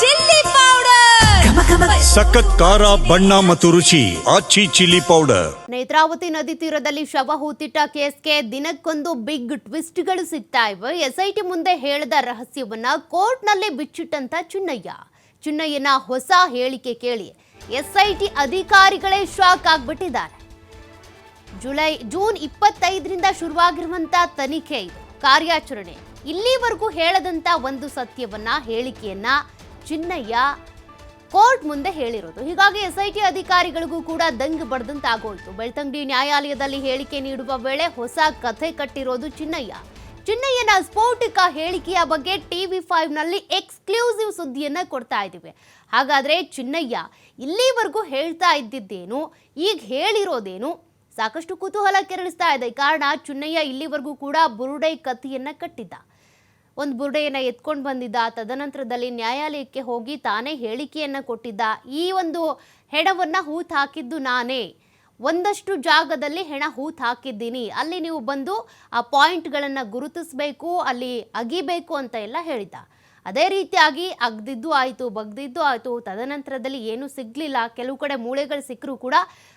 Chilli powder. ಸಖತ್ ಖಾರ ಬಣ್ಣ ಮತ್ತು ರುಚಿ ಆಚಿ ಚಿಲ್ಲಿ ಪೌಡರ್. ನೇತ್ರಾವತಿ ನದಿ ತೀರದಲ್ಲಿ ಶವ ಹೂತಿಟ್ಟ ಕೇಸ್ಗೆ ದಿನಕ್ಕೊಂದು ಬಿಗ್ ಟ್ವಿಸ್ಟ್ಗಳು ಸಿಗ್ತಾ ಇವೆ. ಎಸ್ಐಟಿ ಮುಂದೆ ಹೇಳಿದ ರಹಸ್ಯವನ್ನ ಕೋರ್ಟ್ನಲ್ಲಿ ಬಿಚ್ಚಿಟ್ಟಂತ ಚುನ್ನಯ್ಯ. ಚುನ್ನಯ್ಯನ ಹೊಸ ಹೇಳಿಕೆ ಕೇಳಿ ಎಸ್ಐಟಿ ಅಧಿಕಾರಿಗಳೇ ಶಾಕ್ ಆಗ್ಬಿಟ್ಟಿದ್ದಾರೆ. ಜುಲೈ ಜೂನ್ ಇಪ್ಪತ್ತೈದರಿಂದ ಶುರುವಾಗಿರುವಂತ ತನಿಖೆ ಇದು. ಕಾರ್ಯಾಚರಣೆ. ಇಲ್ಲಿವರೆಗೂ ಹೇಳದಂತ ಒಂದು ಸತ್ಯವನ್ನ ಹೇಳಿಕೆಯನ್ನ ಚಿನ್ನಯ್ಯ ಕೋರ್ಟ್ ಮುಂದೆ ಹೇಳಿರೋದು. ಹೀಗಾಗಿ ಎಸ್ಐಟಿ ಅಧಿಕಾರಿಗಳಿಗೂ ಕೂಡ ದಂಗ್ ಬಡ್ದಂತಾಗೋಯ್ತು. ಬೆಳ್ತಂಗಡಿ ನ್ಯಾಯಾಲಯದಲ್ಲಿ ಹೇಳಿಕೆ ನೀಡುವ ವೇಳೆ ಹೊಸ ಕಥೆ ಕಟ್ಟಿರೋದು ಚಿನ್ನಯ್ಯ. ಚಿನ್ನಯ್ಯನ ಸ್ಫೋಟಿಕ ಹೇಳಿಕೆಯ ಬಗ್ಗೆ ಟಿವಿ ಫೈವ್ನಲ್ಲಿ ಎಕ್ಸ್ಕ್ಲೂಸಿವ್ ಸುದ್ದಿಯನ್ನ ಕೊಡ್ತಾ ಇದ್ದೀವಿ. ಹಾಗಾದ್ರೆ ಚಿನ್ನಯ್ಯ, ಇಲ್ಲಿವರೆಗೂ ಹೇಳ್ತಾ ಇದ್ದಿದ್ದೇನು, ಈಗ ಹೇಳಿರೋದೇನು? ಸಾಕಷ್ಟು ಕುತೂಹಲ ಕೆರಳಿಸ್ತಾ ಇದೆ. ಕಾರಣ ಚಿನ್ನಯ್ಯ ಇಲ್ಲಿವರೆಗೂ ಕೂಡ ಬುರುಡೈ ಕಥೆಯನ್ನ ಕಟ್ಟಿದ್ದ. ಒಂದು ಬುರುಡೆಯನ್ನ ಎತ್ಕೊಂಡು ಬಂದಿದ್ದ. ತದನಂತರದಲ್ಲಿ ನ್ಯಾಯಾಲಯಕ್ಕೆ ಹೋಗಿ ತಾನೇ ಹೇಳಿಕೆಯನ್ನ ಕೊಟ್ಟಿದ್ದ. ಈ ಒಂದು ಹೆಣವನ್ನ ಹೂತ್ ಹಾಕಿದ್ದು ನಾನೇ. ಒಂದಷ್ಟು ಜಾಗದಲ್ಲಿ ಹೆಣ ಹೂತ್ ಹಾಕಿದ್ದೀನಿ. ಅಲ್ಲಿ ನೀವು ಬಂದು ಆ ಪಾಯಿಂಟ್ಗಳನ್ನು ಗುರುತಿಸಬೇಕು, ಅಲ್ಲಿ ಅಗಿಬೇಕು ಅಂತ ಎಲ್ಲ ಹೇಳಿದ್ದ. ಅದೇ ರೀತಿಯಾಗಿ ಅಗ್ದಿದ್ದು ಆಯಿತು, ಬಗ್ದಿದ್ದು ಆಯಿತು, ತದನಂತರದಲ್ಲಿ ಏನೂ ಸಿಗಲಿಲ್ಲ. ಕೆಲವು ಕಡೆ ಮೂಳೆಗಳು ಸಿಕ್ಕರೂ ಕೂಡ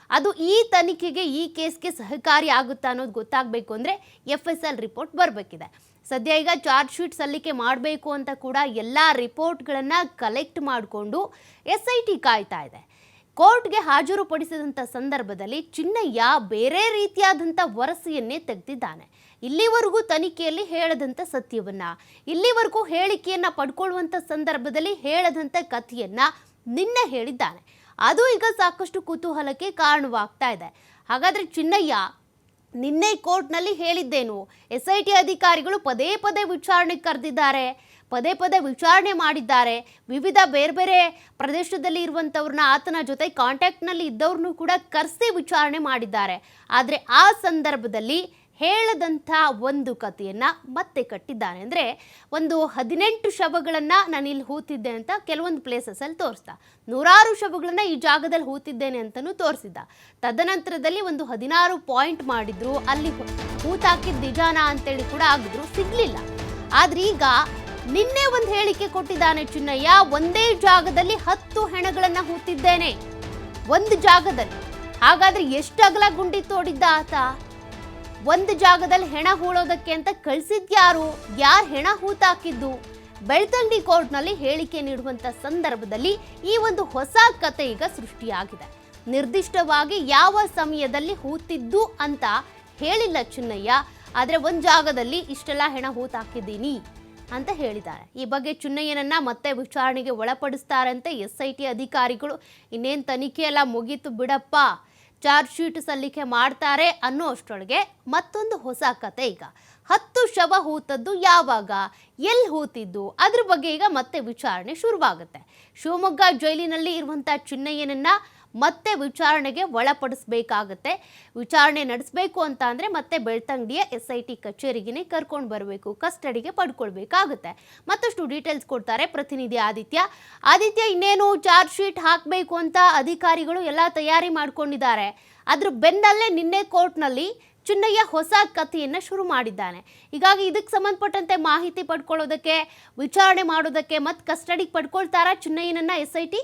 ಅದು ಈ ತನಿಖೆಗೆ, ಈ ಕೇಸ್ಗೆ ಸಹಕಾರಿ ಆಗುತ್ತಾ ಅನ್ನೋದು ಗೊತ್ತಾಗಬೇಕು ಅಂದರೆ ಎಫ್ ಎಸ್ ಎಲ್ ರಿಪೋರ್ಟ್ ಬರಬೇಕಿದೆ. ಸದ್ಯ ಈಗ ಚಾರ್ಜ್ ಶೀಟ್ ಸಲ್ಲಿಕೆ ಮಾಡಬೇಕು ಅಂತ ಕೂಡ ಎಲ್ಲ ರಿಪೋರ್ಟ್ಗಳನ್ನು ಕಲೆಕ್ಟ್ ಮಾಡಿಕೊಂಡು ಎಸ್ ಐ ಟಿ ಕಾಯ್ತಾ ಇದೆ. ಕೋರ್ಟ್ಗೆ ಹಾಜರುಪಡಿಸಿದಂಥ ಸಂದರ್ಭದಲ್ಲಿ ಚಿನ್ನಯ್ಯ ಬೇರೆ ರೀತಿಯಾದಂಥ ವರಸೆಯನ್ನೇ ತೆಗೆದಿದ್ದಾನೆ. ಇಲ್ಲಿವರೆಗೂ ತನಿಖೆಯಲ್ಲಿ ಹೇಳದಂಥ ಸತ್ಯವನ್ನು, ಇಲ್ಲಿವರೆಗೂ ಹೇಳಿಕೆಯನ್ನು ಪಡ್ಕೊಳ್ಳುವಂಥ ಸಂದರ್ಭದಲ್ಲಿ ಹೇಳದಂಥ ಕಥೆಯನ್ನು ನಿನ್ನೆ ಹೇಳಿದ್ದಾನೆ. ಅದು ಈಗ ಸಾಕಷ್ಟು ಕುತೂಹಲಕ್ಕೆ ಕಾರಣವಾಗ್ತಾ ಇದೆ. ಹಾಗಾದರೆ ಚಿನ್ನಯ್ಯ ನಿನ್ನೆ ಕೋರ್ಟ್ನಲ್ಲಿ ಹೇಳಿದ್ದೇನು. ಎಸ್ ಐ ಟಿ ಅಧಿಕಾರಿಗಳು ಪದೇ ಪದೇ ವಿಚಾರಣೆಗೆ ಕರೆದಿದ್ದಾರೆ. ಪದೇ ಪದೇ ವಿಚಾರಣೆ ಮಾಡಿದ್ದಾರೆ. ವಿವಿಧ ಬೇರೆ ಬೇರೆ ಪ್ರದೇಶದಲ್ಲಿ ಇರುವಂಥವ್ರನ್ನ ಆತನ ಜೊತೆ ಕಾಂಟ್ಯಾಕ್ಟ್ನಲ್ಲಿ ಇದ್ದವ್ರನ್ನೂ ಕೂಡ ಕರೆಸಿ ವಿಚಾರಣೆ ಮಾಡಿದ್ದಾರೆ. ಆದರೆ ಆ ಸಂದರ್ಭದಲ್ಲಿ ಹೇಳದಂಥ ಒಂದು ಕಥೆಯನ್ನು ಮತ್ತೆ ಕಟ್ಟಿದ್ದಾನೆ. ಅಂದರೆ ಒಂದು ಹದಿನೆಂಟು ಶವಗಳನ್ನು ನಾನು ಇಲ್ಲಿ ಹೂತಿದ್ದೆ ಅಂತ ಕೆಲವೊಂದು ಪ್ಲೇಸಸಲ್ಲಿ ತೋರಿಸ್ದ. ನೂರಾರು ಶವಗಳನ್ನು ಈ ಜಾಗದಲ್ಲಿ ಹೂತಿದ್ದೇನೆ ಅಂತಲೂ ತೋರಿಸಿದ್ದ ತದನಂತರದಲ್ಲಿ ಒಂದು ಹದಿನಾರು ಪಾಯಿಂಟ್ ಮಾಡಿದ್ರು, ಅಲ್ಲಿ ಹೂತಾಕಿದ್ದ ನಿಜಾನ ಅಂತೇಳಿ ಕೂಡ ಆಗಿದ್ರು ಸಿಗಲಿಲ್ಲ. ಆದ್ರೆ ಈಗ ನಿನ್ನೆ ಒಂದು ಹೇಳಿಕೆ ಕೊಟ್ಟಿದ್ದಾನೆ ಚಿನ್ನಯ್ಯ, ಒಂದೇ ಜಾಗದಲ್ಲಿ ಹತ್ತು ಹೆಣಗಳನ್ನ ಹೂತಿದ್ದೇನೆ. ಒಂದು ಜಾಗದಲ್ಲಿ. ಹಾಗಾದ್ರೆ ಎಷ್ಟು ಅಗಲ ಗುಂಡಿ ತೋಡಿದ್ದ ಆತ? ಒಂದು ಜಾಗದಲ್ಲಿ ಹೆಣ ಹೂಳೋದಕ್ಕೆ ಅಂತ ಕಳಿಸಿದ್ಯಾರು ಯಾರು? ಹೆಣ ಹೂತಾಕಿದ್ದು? ಬೆಳ್ತಂಡಿ ಕೋರ್ಟ್ನಲ್ಲಿ ಹೇಳಿಕೆ ನೀಡುವಂತ ಸಂದರ್ಭದಲ್ಲಿ ಈ ಒಂದು ಹೊಸ ಕತೆ ಈಗ ಸೃಷ್ಟಿಯಾಗಿದೆ. ನಿರ್ದಿಷ್ಟವಾಗಿ ಯಾವ ಸಮಯದಲ್ಲಿ ಹೂತಿದ್ದು ಅಂತ ಹೇಳಿಲ್ಲ ಚಿನ್ನಯ್ಯ. ಆದರೆ ಒಂದು ಜಾಗದಲ್ಲಿ ಇಷ್ಟೆಲ್ಲ ಹೆಣ ಹೂತಾಕಿದ್ದೀನಿ ಅಂತ ಹೇಳಿದ್ದಾರೆ. ಈ ಬಗ್ಗೆ ಚುನ್ನಯ್ಯನನ್ನ ಮತ್ತೆ ವಿಚಾರಣೆಗೆ ಒಳಪಡಿಸ್ತಾರಂತೆ ಎಸ್ ಐ ಟಿ ಅಧಿಕಾರಿಗಳು. ಇನ್ನೇನು ತನಿಖೆ ಎಲ್ಲ ಮುಗೀತು ಬಿಡಪ್ಪ. ಚಾರ್ಜ್ ಶೀಟ್ ಸಲ್ಲಿಕೆ ಮಾಡ್ತಾರೆ ಅನ್ನೋ ಅಷ್ಟರೊಳಗೆ ಮತ್ತೊಂದು ಹೊಸ ಕತೆ ಈಗ. ಹತ್ತು ಶವ ಹೂತದ್ದು ಯಾವಾಗ? ಎಲ್ಲಿ ಹೂತಿದ್ದು? ಅದ್ರ ಬಗ್ಗೆ ಈಗ ಮತ್ತೆ ವಿಚಾರಣೆ ಶುರುವಾಗುತ್ತೆ. ಶಿವಮೊಗ್ಗ ಜೈಲಿನಲ್ಲಿ ಇರುವಂಥ ಚಿನ್ನಯ್ಯನನ್ನ ಮತ್ತೆ ವಿಚಾರಣೆಗೆ ಒಳಪಡಿಸಬೇಕಾಗತ್ತೆ. ವಿಚಾರಣೆ ನಡೆಸಬೇಕು ಅಂತ ಅಂದರೆ ಮತ್ತೆ ಬೆಳ್ತಂಗಡಿಯ ಎಸ್ ಐ ಟಿ ಕಚೇರಿಗೆನೆ ಕರ್ಕೊಂಡು ಬರಬೇಕು, ಕಸ್ಟಡಿಗೆ ಪಡ್ಕೊಳ್ಬೇಕಾಗುತ್ತೆ. ಮತ್ತಷ್ಟು ಡೀಟೇಲ್ಸ್ ಕೊಡ್ತಾರೆ ಪ್ರತಿನಿಧಿ ಆದಿತ್ಯ. ಆದಿತ್ಯ, ಇನ್ನೇನು ಚಾರ್ಜ್ ಶೀಟ್ ಹಾಕಬೇಕು ಅಂತ ಅಧಿಕಾರಿಗಳು ಎಲ್ಲ ತಯಾರಿ ಮಾಡ್ಕೊಂಡಿದ್ದಾರೆ. ಅದ್ರ ಬೆನ್ನಲ್ಲೇ ನಿನ್ನೆ ಕೋರ್ಟ್ನಲ್ಲಿ ಚಿನ್ನಯ್ಯ ಹೊಸ ಕಥೆಯನ್ನು ಶುರು ಮಾಡಿದ್ದಾನೆ. ಹೀಗಾಗಿ ಇದಕ್ಕೆ ಸಂಬಂಧಪಟ್ಟಂತೆ ಮಾಹಿತಿ ಪಡ್ಕೊಳ್ಳೋದಕ್ಕೆ, ವಿಚಾರಣೆ ಮಾಡೋದಕ್ಕೆ ಮತ್ತು ಕಸ್ಟಡಿಗೆ ಪಡ್ಕೊಳ್ತಾರಾ ಚಿನ್ನಯ್ಯನನ್ನು ಎಸ್ ಐ ಟಿ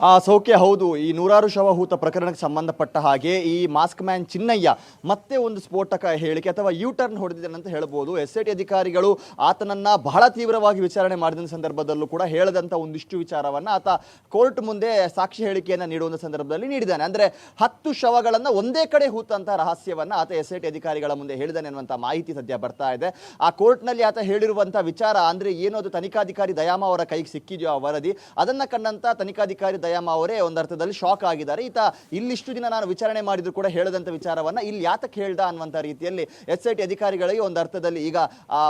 ಆ, ಸೌಖ್ಯ ಹೌದು. ಈ ನೂರಾರು ಶವ ಹೂತ ಪ್ರಕರಣಕ್ಕೆ ಸಂಬಂಧಪಟ್ಟ ಹಾಗೆ ಈ ಮಾಸ್ಕ್ ಮ್ಯಾನ್ ಚಿನ್ನಯ್ಯ ಮತ್ತೆ ಒಂದು ಸ್ಫೋಟಕ ಹೇಳಿಕೆ ಅಥವಾ ಯು ಟರ್ನ್ ಹೊಡೆದಿದ್ದಾನೆ ಅಂತ ಹೇಳ್ಬೋದು. ಎಸ್ ಐ ಅಧಿಕಾರಿಗಳು ಆತನನ್ನ ಬಹಳ ತೀವ್ರವಾಗಿ ವಿಚಾರಣೆ ಮಾಡಿದ ಸಂದರ್ಭದಲ್ಲೂ ಕೂಡ ಹೇಳದಂತ ಒಂದಿಷ್ಟು ವಿಚಾರವನ್ನ ಆತ ಕೋರ್ಟ್ ಮುಂದೆ ಸಾಕ್ಷಿ ಹೇಳಿಕೆಯನ್ನು ನೀಡುವಂಥ ಸಂದರ್ಭದಲ್ಲಿ ನೀಡಿದ್ದಾನೆ. ಅಂದ್ರೆ ಹತ್ತು ಶವಗಳನ್ನ ಒಂದೇ ಕಡೆ ಹೂತಂತ ರಹಸ್ಯವನ್ನ ಆತ ಎಸ್ ಐ ಅಧಿಕಾರಿಗಳ ಮುಂದೆ ಹೇಳಿದಾನೆ ಅನ್ನುವಂಥ ಮಾಹಿತಿ ಸದ್ಯ ಬರ್ತಾ ಇದೆ. ಆ ಕೋರ್ಟ್ನಲ್ಲಿ ಆತ ಹೇಳಿರುವಂಥ ವಿಚಾರ ಅಂದ್ರೆ ಏನೋ ಅದು ತನಿಖಾಧಿಕಾರಿ ದಯಾಮ ಅವರ ಕೈಗೆ ಸಿಕ್ಕಿದೆಯೋ ಆ ವರದಿ. ಅದನ್ನ ಕಂಡಂತ ತನಿಖಾಧಿಕಾರಿ ದಯಾಮ ಅವರೇ ಒಂದರ್ಥದಲ್ಲಿ ಶಾಕ್ ಆಗಿದ್ದಾರೆ. ಈತ ಇಲ್ಲಿಷ್ಟು ದಿನ ನಾನು ವಿಚಾರಣೆ ಮಾಡಿದ್ರು ಕೂಡ ಹೇಳದಂತ ವಿಚಾರವನ್ನ ಇಲ್ಲಿ ಯಾತಕ್ಕೆ ಹೇಳ್ದ ಅನ್ನುವಂಥ ರೀತಿಯಲ್ಲಿ ಎಸ್ ಐ ಟಿ ಅಧಿಕಾರಿಗಳಿಗೆ ಒಂದು ಅರ್ಥದಲ್ಲಿ ಈಗ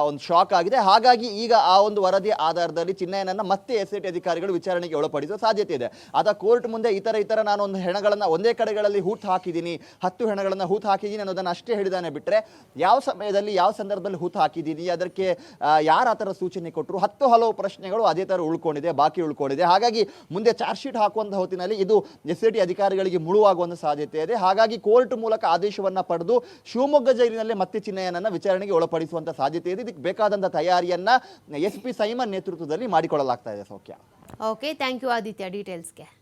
ಒಂದು ಶಾಕ್ ಆಗಿದೆ. ಹಾಗಾಗಿ ಈಗ ಆ ಒಂದು ವರದಿ ಆಧಾರದಲ್ಲಿ ಚಿನ್ನಯ್ಯನನ್ನ ಮತ್ತೆ ಎಸ್ ಐ ಅಧಿಕಾರಿಗಳು ವಿಚಾರಣೆಗೆ ಒಳಪಡಿಸುವ ಸಾಧ್ಯತೆ ಇದೆ. ಆತ ಕೋರ್ಟ್ ಮುಂದೆ ಇತರ ಇತರ ನಾನು ಒಂದು ಹೆಣಗಳನ್ನ ಒಂದೇ ಕಡೆಗಳಲ್ಲಿ ಹೂತ್ ಹಾಕಿದ್ದೀನಿ, ಹತ್ತು ಹೆಣಗಳನ್ನ ಹೂತ್ ಹಾಕಿದ್ದೀನಿ ಅನ್ನೋದನ್ನ ಅಷ್ಟೇ ಹೇಳಿದಾನೆ ಬಿಟ್ಟರೆ ಯಾವ ಸಮಯದಲ್ಲಿ ಯಾವ ಸಂದರ್ಭದಲ್ಲಿ ಹೂತ್ ಹಾಕಿದ್ದೀನಿ, ಅದಕ್ಕೆ ಯಾರು ಆ ಸೂಚನೆ ಕೊಟ್ಟರು ಹತ್ತು ಹಲವು ಪ್ರಶ್ನೆಗಳು ಅದೇ ಥರ ಉಳ್ಕೊಂಡಿದೆ, ಬಾಕಿ ಉಳ್ಕೊಂಡಿದೆ. ಹಾಗಾಗಿ ಮುಂದೆ ಚಾರ್ಜ್ ಶೀಟ್ ಹಾಕುವಂತಹ ಹೊತ್ತಿನಲ್ಲಿ ಇದು ಎಸ್ ಅಧಿಕಾರಿಗಳಿಗೆ ಮುಳುವಾಗುವಂತಹ ಸಾಧ್ಯತೆ ಇದೆ. ಹಾಗಾಗಿ ಕೋರ್ಟ್ ಮೂಲಕ ಆದೇಶವನ್ನು ಪಡೆದು ಶಿವಮೊಗ್ಗ ಜೈಲಿನಲ್ಲೇ ಮತ್ತೆ ಚಿನ್ನಯ್ಯನನ್ನ ವಿಚಾರಣೆಗೆ ಒಳಪಡಿಸುವಂತಹ ಸಾಧ್ಯತೆ ಇದೆ. ಇದಕ್ಕೆ ಬೇಕಾದಂತಹ ತಯಾರಿಯನ್ನ ಎಸ್ ಪಿ ಸೈಮನ್ ನೇತೃತ್ವದಲ್ಲಿ ಮಾಡಿಕೊಳ್ಳಲಾಗ್ತಾ ಇದೆ ಸೌಖ್ಯ. Okay thank you Aditya ಡೀಟೇಲ್ಸ್ಗೆ